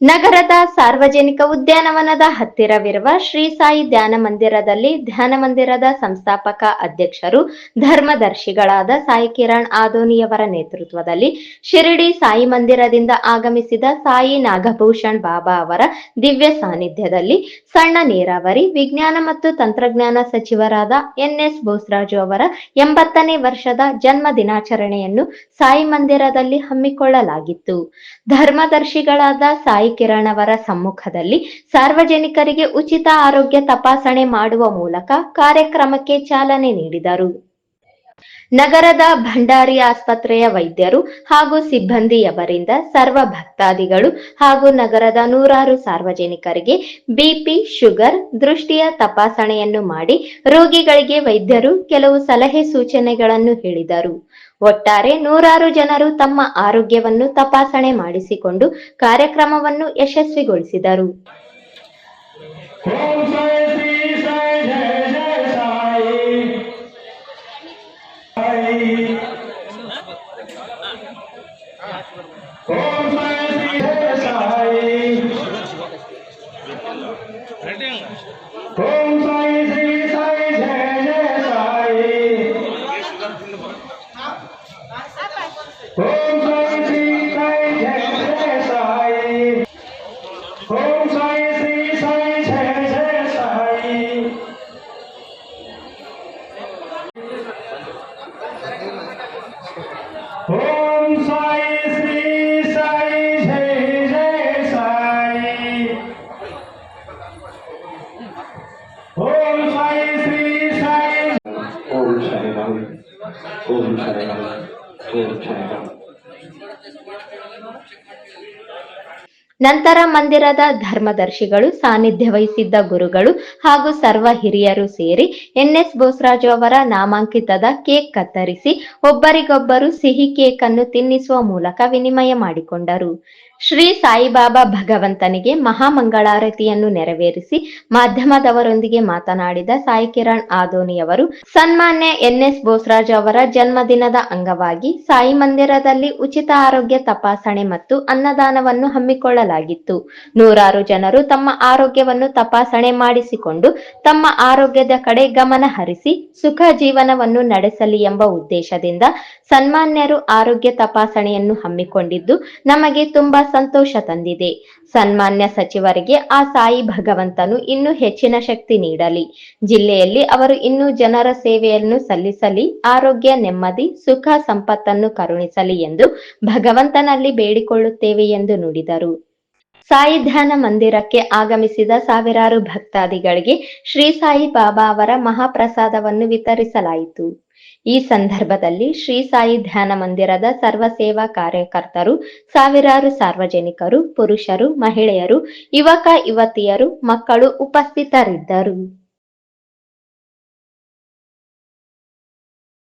ನಗರದ ಸಾರ್ವಜನಿಕ ಉದ್ಯಾನವನದ ಹತ್ತಿರವಿರುವ ಶ್ರೀ ಸಾಯಿ ಧ್ಯಾನ ಮಂದಿರದಲ್ಲಿ ಧ್ಯಾನ ಮಂದಿರದ ಸಂಸ್ಥಾಪಕ ಅಧ್ಯಕ್ಷರು, ಧರ್ಮದರ್ಶಿಗಳಾದ ಸಾಯಿ ಕಿರಣ್ ಆದೋನಿಯವರ ನೇತೃತ್ವದಲ್ಲಿ ಶಿರಡಿ ಸಾಯಿ ಮಂದಿರದಿಂದ ಆಗಮಿಸಿದ ಸಾಯಿ ನಾಗಭೂಷಣ್ ಬಾಬಾ ಅವರ ದಿವ್ಯ ಸಾನ್ನಿಧ್ಯದಲ್ಲಿ ಸಣ್ಣ ನೀರಾವರಿ, ವಿಜ್ಞಾನ ಮತ್ತು ತಂತ್ರಜ್ಞಾನ ಸಚಿವರಾದ ಎನ್ಎಸ್ ಬೋಸ್ರಾಜು ಅವರ ಎಂಬತ್ತನೇ ವರ್ಷದ ಜನ್ಮ ದಿನಾಚರಣೆಯನ್ನು ಸಾಯಿ ಮಂದಿರದಲ್ಲಿ ಹಮ್ಮಿಕೊಳ್ಳಲಾಗಿತ್ತು. ಧರ್ಮದರ್ಶಿಗಳಾದ ಸಾಯಿ ಕಿರಣ್ ಸಮ್ಮುಖದಲ್ಲಿ ಸಾರ್ವಜನಿಕರಿಗೆ ಉಚಿತ ಆರೋಗ್ಯ ತಪಾಸಣೆ ಮಾಡುವ ಮೂಲಕ ಕಾರ್ಯಕ್ರಮಕ್ಕೆ ಚಾಲನೆ ನೀಡಿದರು. ನಗರದ ಭಂಡಾರಿ ಆಸ್ಪತ್ರೆಯ ವೈದ್ಯರು ಹಾಗೂ ಸಿಬ್ಬಂದಿಯವರಿಂದ ಸರ್ವ ಭಕ್ತಾದಿಗಳು ಹಾಗೂ ನಗರದ ನೂರಾರು ಸಾರ್ವಜನಿಕರಿಗೆ ಬಿಪಿ, ಶುಗರ್ ದೃಷ್ಟಿಯ ತಪಾಸಣೆಯನ್ನು ಮಾಡಿ ರೋಗಿಗಳಿಗೆ ವೈದ್ಯರು ಕೆಲವು ಸಲಹೆ ಸೂಚನೆಗಳನ್ನು ಹೇಳಿದರು. ಒಟ್ಟಾರೆ ನೂರಾರು ಜನರು ತಮ್ಮ ಆರೋಗ್ಯವನ್ನು ತಪಾಸಣೆ ಮಾಡಿಸಿಕೊಂಡು ಕಾರ್ಯಕ್ರಮವನ್ನು ಯಶಸ್ವಿಗೊಳಿಸಿದರು. ಓಂ ಸಾಯಿ ওম সাই শ্রী সাই ওম সাই রাম ওম সাই রাম ওম সাই রাম ನಂತರ ಮಂದಿರದ ಧರ್ಮದರ್ಶಿಗಳು ಸಾನ್ನಿಧ್ಯ ವಹಿಸಿದ್ದ ಗುರುಗಳು ಹಾಗೂ ಸರ್ವ ಹಿರಿಯರು ಸೇರಿ ಎನ್ಎಸ್ ಬೋಸರಾಜು ಅವರ ನಾಮಾಂಕಿತದ ಕೇಕ್ ಕತ್ತರಿಸಿ ಒಬ್ಬರಿಗೊಬ್ಬರು ಸಿಹಿ ಕೇಕ್ ಅನ್ನು ತಿನ್ನಿಸುವ ಮೂಲಕ ವಿನಿಮಯ ಮಾಡಿಕೊಂಡರು. ಶ್ರೀ ಸಾಯಿಬಾಬಾ ಭಗವಂತನಿಗೆ ಮಹಾಮಂಗಳಾರತಿಯನ್ನು ನೆರವೇರಿಸಿ ಮಾಧ್ಯಮದವರೊಂದಿಗೆ ಮಾತನಾಡಿದ ಸಾಯಿ ಕಿರಣ್ ಆದೋನಿಯವರು, ಸನ್ಮಾನ್ಯ ಎನ್ಎಸ್ ಬೋಸರಾಜ್ ಅವರ ಜನ್ಮದಿನದ ಅಂಗವಾಗಿ ಸಾಯಿ ಮಂದಿರದಲ್ಲಿ ಉಚಿತ ಆರೋಗ್ಯ ತಪಾಸಣೆ ಮತ್ತು ಅನ್ನದಾನವನ್ನು ಹಮ್ಮಿಕೊಳ್ಳಲಾಗಿತ್ತು ನೂರಾರು ಜನರು ತಮ್ಮ ಆರೋಗ್ಯವನ್ನು ತಪಾಸಣೆ ಮಾಡಿಸಿಕೊಂಡು ತಮ್ಮ ಆರೋಗ್ಯದ ಕಡೆ ಗಮನ ಹರಿಸಿ ಸುಖ ಜೀವನವನ್ನು ನಡೆಸಲಿ ಎಂಬ ಉದ್ದೇಶದಿಂದ ಸನ್ಮಾನ್ಯರು ಆರೋಗ್ಯ ತಪಾಸಣೆಯನ್ನು ಹಮ್ಮಿಕೊಂಡಿದ್ದು ನಮಗೆ ತುಂಬಾ ಸಂತೋಷ ತಂದಿದೆ. ಸನ್ಮಾನ್ಯ ಸಚಿವರಿಗೆ ಆ ಸಾಯಿ ಭಗವಂತನು ಇನ್ನೂ ಹೆಚ್ಚಿನ ಶಕ್ತಿ ನೀಡಲಿ. ಜಿಲ್ಲೆಯಲ್ಲಿ ಅವರು ಇನ್ನೂ ಜನರ ಸೇವೆಯನ್ನು ಸಲ್ಲಿಸಲಿ, ಆರೋಗ್ಯ ನೆಮ್ಮದಿ, ಸುಖ ಸಂಪತ್ತನ್ನು ಕರುಣಿಸಲಿ ಎಂದು ಭಗವಂತನಲ್ಲಿ ಬೇಡಿಕೊಳ್ಳುತ್ತೇವೆ ಎಂದು ನುಡಿದರು. ಸಾಯಿ ಧ್ಯಾನ ಮಂದಿರಕ್ಕೆ ಆಗಮಿಸಿದ ಸಾವಿರಾರು ಭಕ್ತಾದಿಗಳಿಗೆ ಶ್ರೀ ಸಾಯಿ ಬಾಬಾ ಅವರ ಮಹಾಪ್ರಸಾದವನ್ನು ವಿತರಿಸಲಾಯಿತು. ಈ ಸಂದರ್ಭದಲ್ಲಿ ಶ್ರೀ ಸಾಯಿ ಧ್ಯಾನ ಮಂದಿರದ ಸರ್ವ ಸೇವಾ ಕಾರ್ಯಕರ್ತರು, ಸಾವಿರಾರು ಸಾರ್ವಜನಿಕರು, ಪುರುಷರು, ಮಹಿಳೆಯರು, ಯುವಕ, ಯುವತಿಯರು, ಮಕ್ಕಳು ಉಪಸ್ಥಿತರಿದ್ದರು.